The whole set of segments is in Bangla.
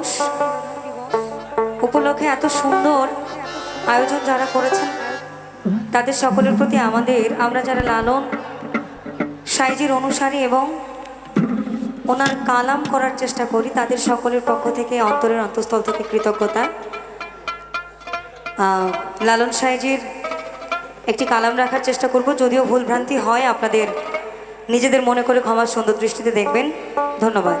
দিবস উপলক্ষে এত সুন্দর আয়োজন যারা করেছেন, তাদের সকলের প্রতি আমাদের, আমরা যারা লালন সাইজির অনুসারী এবং ওনার কালাম করার চেষ্টা করি, তাদের সকলের পক্ষ থেকে, অন্তরের অন্তঃস্থল থেকে কৃতজ্ঞতা। লালন সাইজির একটি কালাম রাখার চেষ্টা করব, যদিও ভুলভ্রান্তি হয় আপনাদের নিজেদের মনে করে ক্ষমার সুন্দর দৃষ্টিতে দেখবেন। ধন্যবাদ।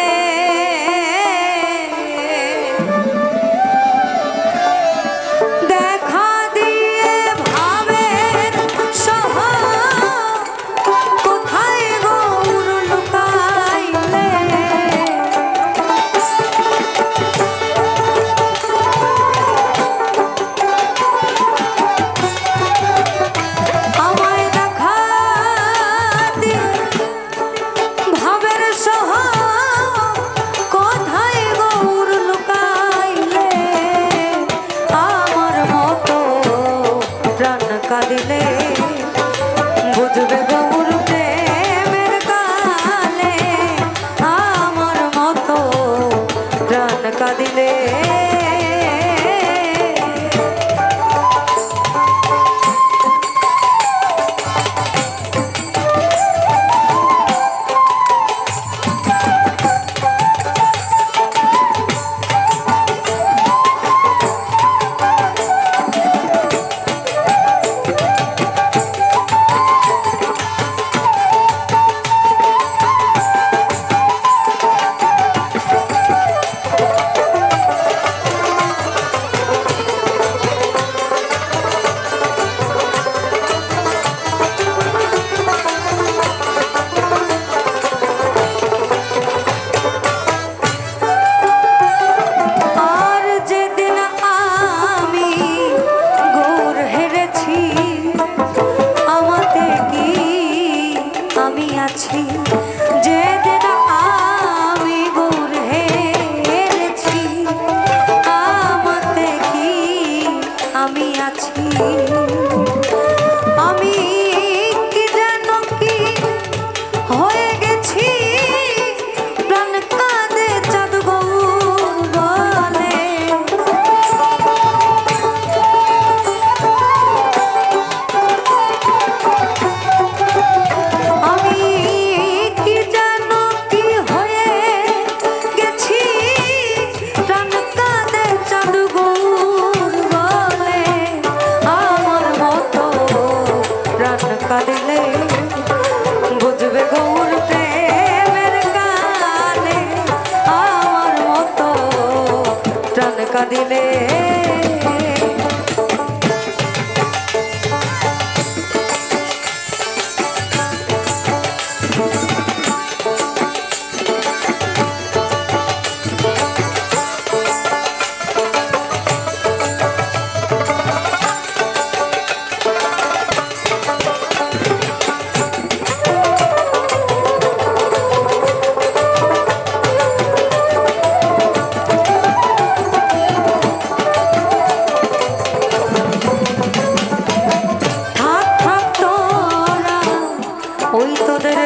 প্রাণ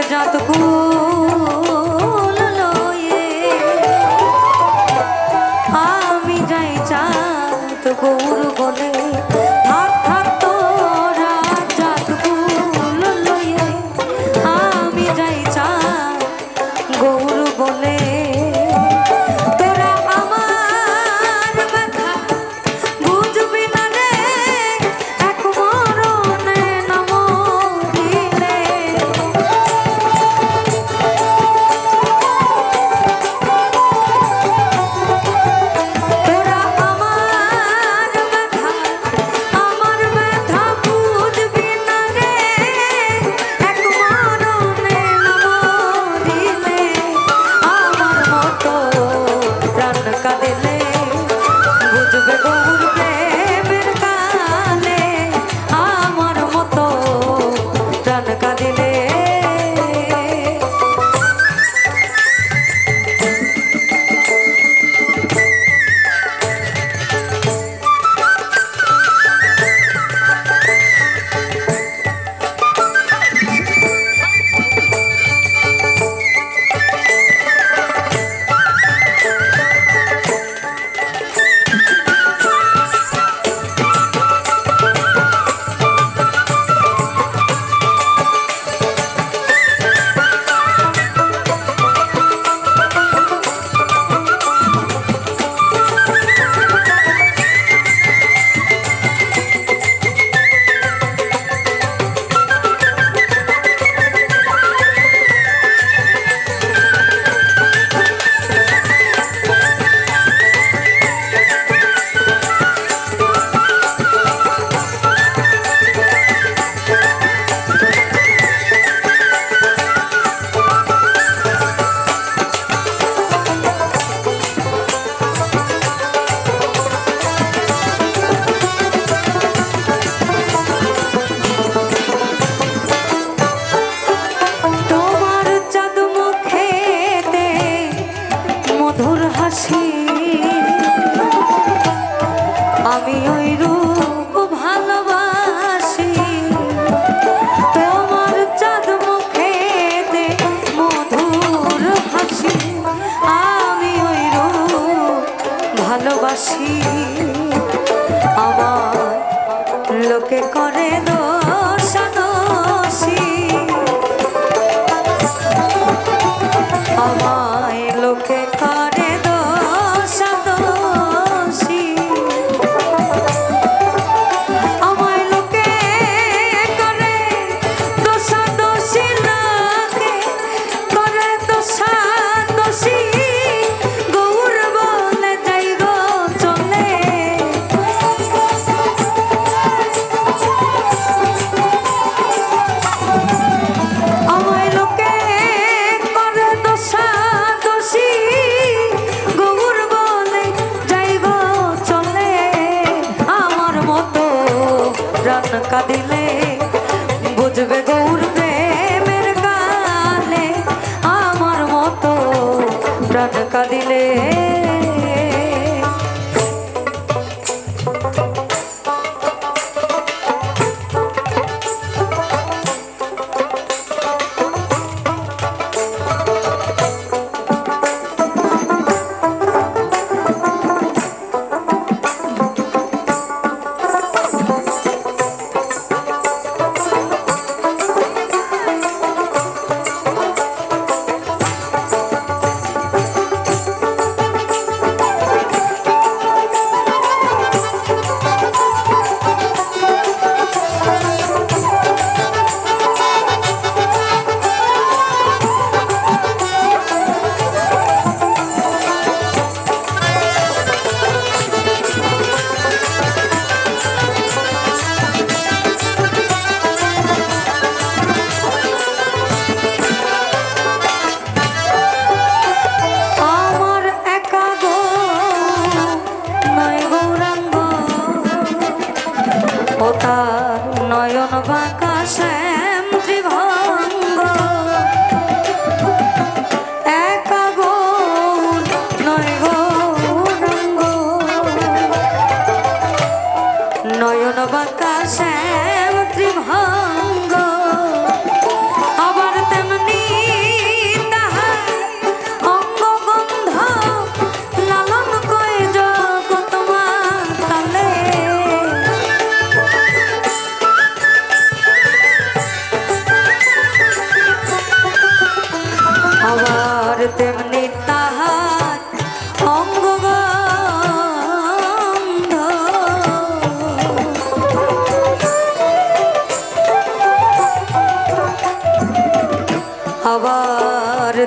জাতকু আছি। আমি ওই রূপ ভালোবাসি। তোমার চাঁদ মুখে মধুর হাসি। আমি ওই রূপ ভালোবাসি। আমার লোকে করে দোষ দোষী পড়বে আমার মতো প্রাণ বাঁকা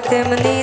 তেমনি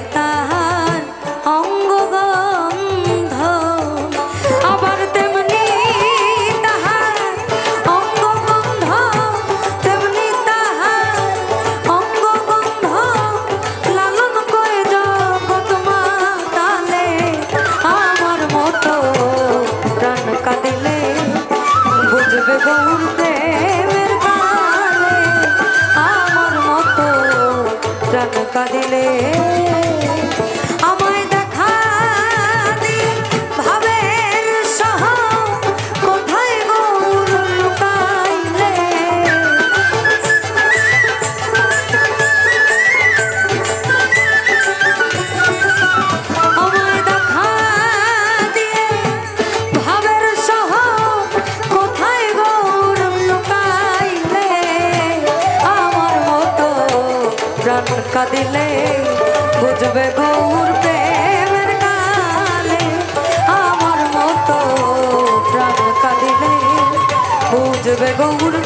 আমার মতো